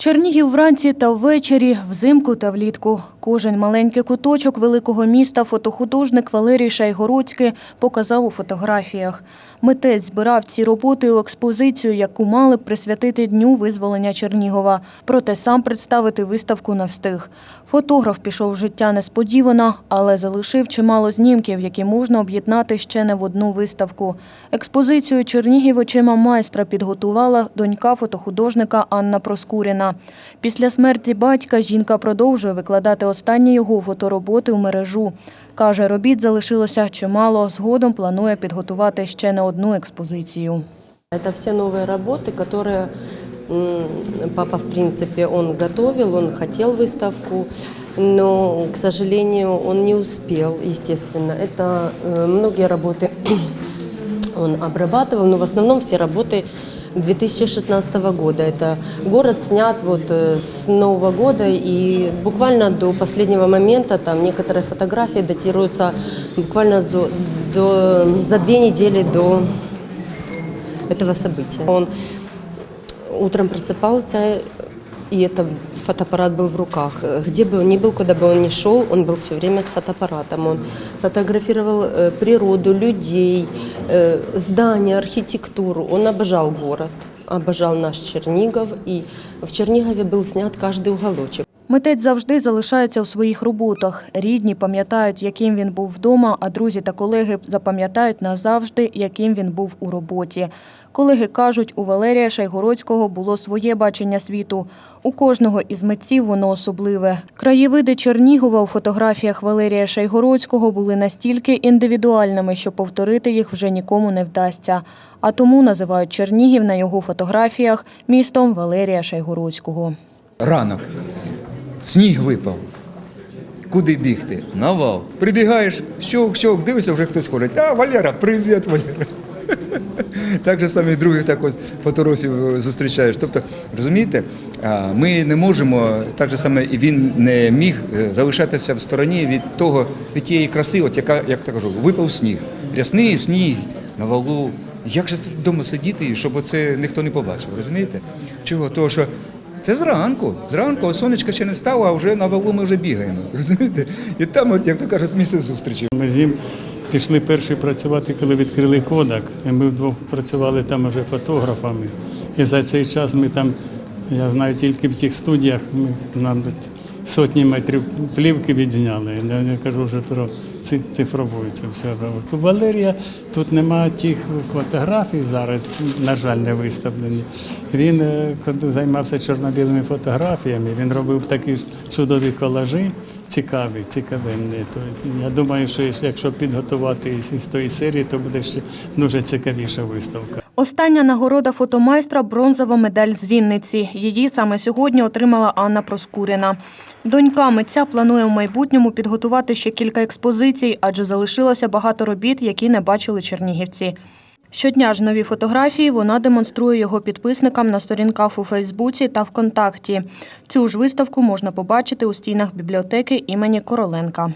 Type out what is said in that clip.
Чернігів вранці та ввечері, взимку та влітку. Кожен маленький куточок великого міста фотохудожник Валерій Шайгородський показав у фотографіях. Митець збирав ці роботи у експозицію, яку мали б присвятити Дню визволення Чернігова. Проте сам представити виставку не встиг. Фотограф пішов в життя несподівано, але залишив чимало знімків, які можна об'єднати ще не в одну виставку. Експозицію Чернігів очима майстра підготувала донька фотохудожника Анна Проскуріна. Після смерті батька жінка продовжує викладати останні його фотороботи в мережу. Каже, робіт залишилося чимало. Згодом планує підготувати ще не одну експозицію. Это все новые работы, которые м, папа, в принципе, он готовил, он хотел выставку, но, к сожалению, он не успел, естественно. Это э, многие работы он обрабатывал, но в основном все работы 2016 года. Это город снят вот э, с Нового года и буквально до последнего момента там некоторые фотографии датируются буквально за, до, за две недели до этого события. Он утром просыпался, и это фотоаппарат был в руках. Где бы он ни был, куда бы он ни шел, он был все время с фотоаппаратом. Он фотографировал э, природу, людей, э, здания, архитектуру. Он обожал город, обожал наш Чернигов, и в Чернигове был снят каждый уголочек. Митець завжди залишається у своїх роботах. Рідні пам'ятають, яким він був вдома, а друзі та колеги запам'ятають назавжди, яким він був у роботі. Колеги кажуть, у Валерія Шайгородського було своє бачення світу. У кожного із митців воно особливе. Краєвиди Чернігова у фотографіях Валерія Шайгородського були настільки індивідуальними, що повторити їх вже нікому не вдасться. А тому називають Чернігів на його фотографіях містом Валерія Шайгородського. Ранок. Сніг випав. Куди бігти? На вал. Прибігаєш, щок, щок, дивишся, вже хтось ходить. А, Валера, привіт, Валера. Так же саме других так ось фотографів зустрічаєш. Тобто, розумієте, ми не можемо, так же саме і він не міг е, залишатися в стороні від того, від тієї краси, от яка, як так кажу, випав сніг. Рясний сніг на валу. Як же це вдома сидіти, щоб оце ніхто не побачив, розумієте? Чого? Того, що це зранку. Зранку, сонечко ще не стало, а вже на валу ми вже бігаємо. Розумієте? І там, от, як то кажуть, місце зустрічі. Ми з ним пішли перші працювати, коли відкрили Кодак. Ми вдвох працювали там вже фотографами. І за цей час ми там, я знаю, тільки в тих студіях ми нам сотні метрів плівки відзняли. Я кажу вже про ци- цифрову цю все. У Валерія тут немає тих фотографій зараз, на жаль, не виставлені. Він е, займався чорно-білими фотографіями, він робив такі чудові колажі. Цікаві, цікавенні. То я думаю, що якщо підготувати із тої серії, то буде ще дуже цікавіша виставка. Остання нагорода фотомайстра бронзова медаль з Вінниці. Її саме сьогодні отримала Анна Проскуріна. Донька митця планує в майбутньому підготувати ще кілька експозицій, адже залишилося багато робіт, які не бачили чернігівці. Щодня ж нові фотографії вона демонструє його підписникам на сторінках у Фейсбуці та ВКонтакті. Цю ж виставку можна побачити у стінах бібліотеки імені Короленка.